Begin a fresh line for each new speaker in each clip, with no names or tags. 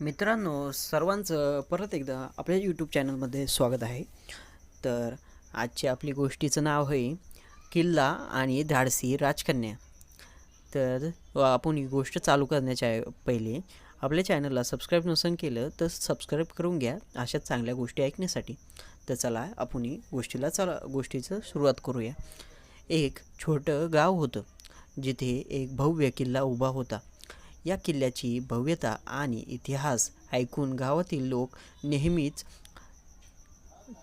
मित्रांनो सर्वांचं परत एकदा आपल्या यूट्यूब चॅनलमध्ये स्वागत आहे. तर आजची आपली गोष्टीचं नाव आहे किल्ला आणि धाडसी राजकन्या. तर आपण ही गोष्ट चालू करण्याच्या पहिले आपल्या चॅनलला सबस्क्राईब नसेल केलं तर सबस्क्राईब करून घ्या अशा चांगल्या गोष्टी ऐकण्यासाठी. तर चला आपण ही गोष्टीला चला गोष्टीचं सुरुवात करूया. एक छोटं गाव होतं जिथे एक भव्य किल्ला उभा होता. या किल्ल्याची भव्यता आणि इतिहास ऐकून गावातील लोक नेहमीच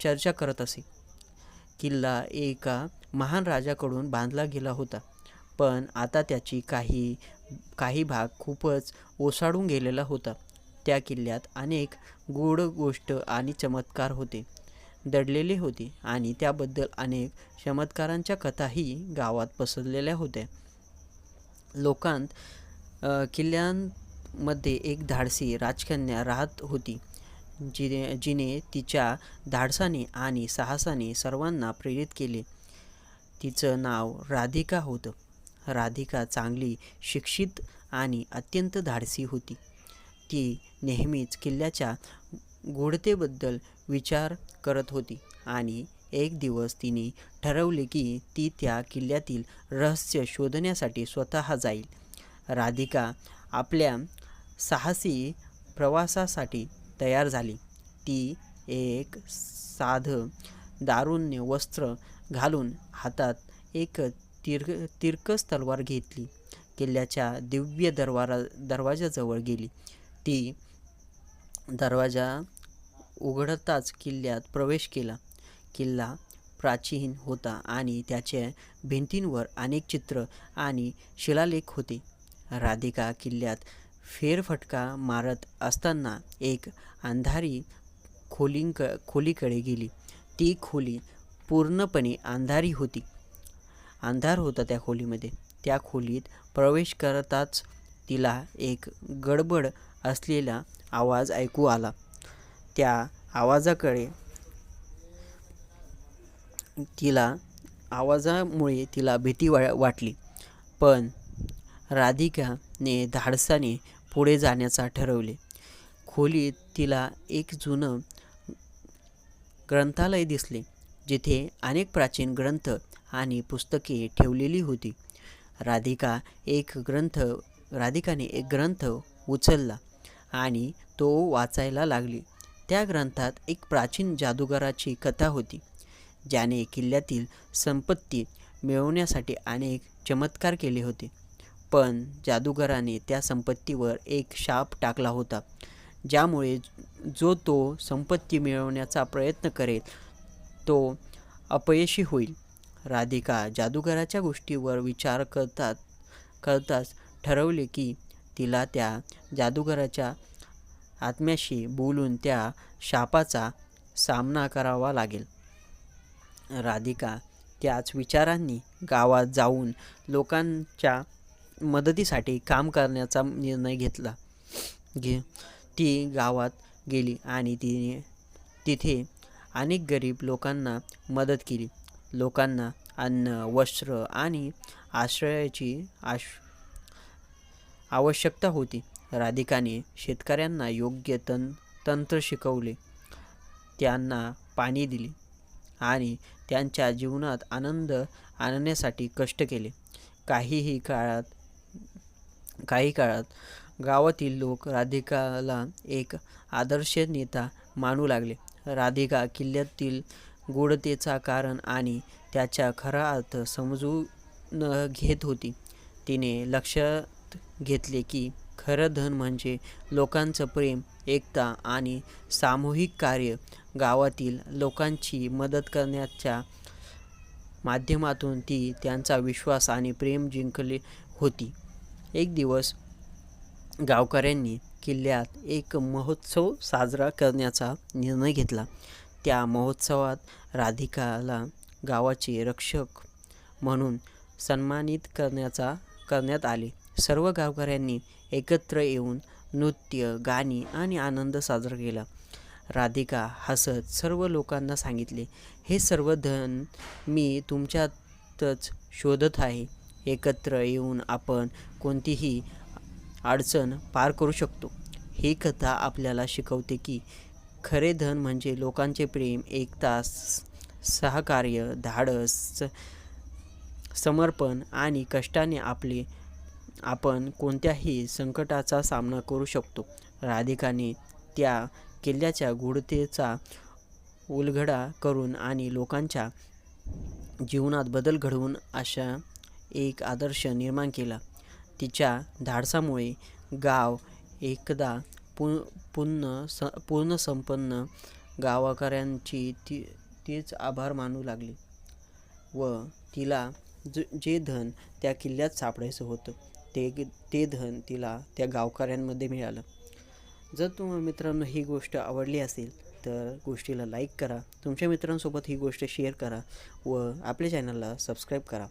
चर्चा करत असे. किल्ला एका महान राजाकडून बांधला गेला होता पण आता त्याची काही काही भाग खूपच ओसाडून गेलेला होता. त्या किल्ल्यात अनेक गूढ गोष्ट आणि चमत्कार होते दडलेले होते आणि त्याबद्दल अनेक चमत्कारांच्या कथाही गावात पसरलेल्या होत्या. लोकांत किल्ल्यांमध्ये एक धाडसी राजकन्या राहत होती जिने जिने तिच्या धाडसाने आणि साहसाने सर्वांना प्रेरित केले. तिचं नाव राधिका होतं. राधिका चांगली शिक्षित आणि अत्यंत धाडसी होती. ती नेहमीच किल्ल्याच्या गूढतेबद्दल विचार करत होती आणि एक दिवस तिने ठरवले की ती त्या किल्ल्यातील रहस्य शोधण्यासाठी स्वतः जाईल. राधिका आपल्या साहसी प्रवासासाठी तयार झाली. ती एक साधं दारुण्य वस्त्र घालून हातात एक तिर तिरकस तलवार घेतली. किल्ल्याच्या दिव्य दरवारा दरवाजाजवळ गेली. ती दरवाजा उघडताच किल्ल्यात प्रवेश केला. किल्ला प्राचीन होता आणि त्याच्या भिंतींवर अनेक चित्र आणि शिलालेख होते. राधिका किल्ल्यात फेरफटका मारत असताना एक अंधारी खोलींक खोलीकडे गेली. ती खोली पूर्णपणे अंधारी होती. अंधार होता त्या खोलीमध्ये. त्या खोलीत प्रवेश करताच तिला एक गडबड असलेला आवाज ऐकू आला. त्या आवाजाकडे तिला आवाजामुळे तिला भीती वा वाटली. पण राधिकाने धाडसाने पुढे जाण्याचा ठरवले. खोलीत तिला एक जुनं ग्रंथालय दिसले जिथे अनेक प्राचीन ग्रंथ आणि पुस्तके ठेवलेली होती. राधिका एक ग्रंथ राधिकाने एक ग्रंथ उचलला आणि तो वाचायला लागली. त्या ग्रंथात एक प्राचीन जादूगाराची कथा होती ज्याने किल्ल्यातील संपत्ती मिळवण्यासाठी अनेक चमत्कार केले होते. पण जादूगाराने त्या संपत्तीवर एक शाप टाकला होता ज्यामुळे जो तो संपत्ती मिळवण्याचा प्रयत्न करेल तो अपयशी होईल. राधिका जादूगाराच्या गोष्टीवर विचार करतात करताच ठरवले की तिला त्या जादूगाराच्या आत्म्याशी बोलून त्या शापाचा सामना करावा लागेल. राधिका त्याच विचारांनी गावात जाऊन लोकांच्या मदतीसाठी काम करण्याचा निर्णय घेतला. घे. ती गावात गेली आणि तिने तिथे अनेक गरीब लोकांना मदत केली. लोकांना अन्न वस्त्र आणि आश्रयाची आश आवश्यकता होती. राधिकाने शेतकऱ्यांना योग्य तन तंत्र शिकवले. त्यांना पाणी दिले आणि त्यांच्या जीवनात आनंद आणण्यासाठी कष्ट केले. काहीही काळात काही काळात गावातील लोक राधिकाला एक आदर्श नेता मानू लागले. राधिका किल्ल्यातील गूढतेचा कारण आणि त्याचा खरा अर्थ समजून घेत होती. तिने लक्षात घेतले की खरं धन म्हणजे लोकांचं प्रेम एकता आणि सामूहिक कार्य. गावातील लोकांची मदत करण्याच्या माध्यमातून ती त्यांचा विश्वास आणि प्रेम जिंकले होती. एक दिवस गावकऱ्यांनी किल्ल्यात एक महोत्सव साजरा करण्याचा निर्णय घेतला. त्या महोत्सवात राधिकाला गावाचे रक्षक म्हणून सन्मानित करण्याचा करण्यात आले. सर्व गावकऱ्यांनी एकत्र येऊन नृत्य गाणी आणि आनंद साजरा केला. राधिका हसत सर्व लोकांना सांगितले हे सर्व धन मी तुमच्यातच शोधत आहे. एकत्र येऊन आपण कोणतीही अडचण पार करू शकतो. ही कथा आपल्याला शिकवते की खरे धन म्हणजे लोकांचे प्रेम एकता सहकार्य धाडस समर्पण आणि कष्टाने आपले आपण कोणत्याही संकटाचा सामना करू शकतो. राधिकाने त्या किल्ल्याच्या गूढतेचा उलगडा करून आणि लोकांच्या जीवनात बदल घडवून अशा एक आदर्श निर्माण केला. तिच्या धाडसामुळे गाव एकदा पु पूर्ण स पूर्ण संपन्न गावकऱ्यांची ती तीच आभार मानू लागली व तिला ज जे धन त्या किल्ल्यात सापडायचं होतं ते ते धन तिला त्या गावकऱ्यांमध्ये मिळालं. जर तुम्हाला मित्रांनो ही गोष्ट आवडली असेल तर गोष्टीला लाईक करा. तुमच्या मित्रांसोबत ही गोष्ट शेअर करा व आपल्या चॅनलला सबस्क्राईब करा.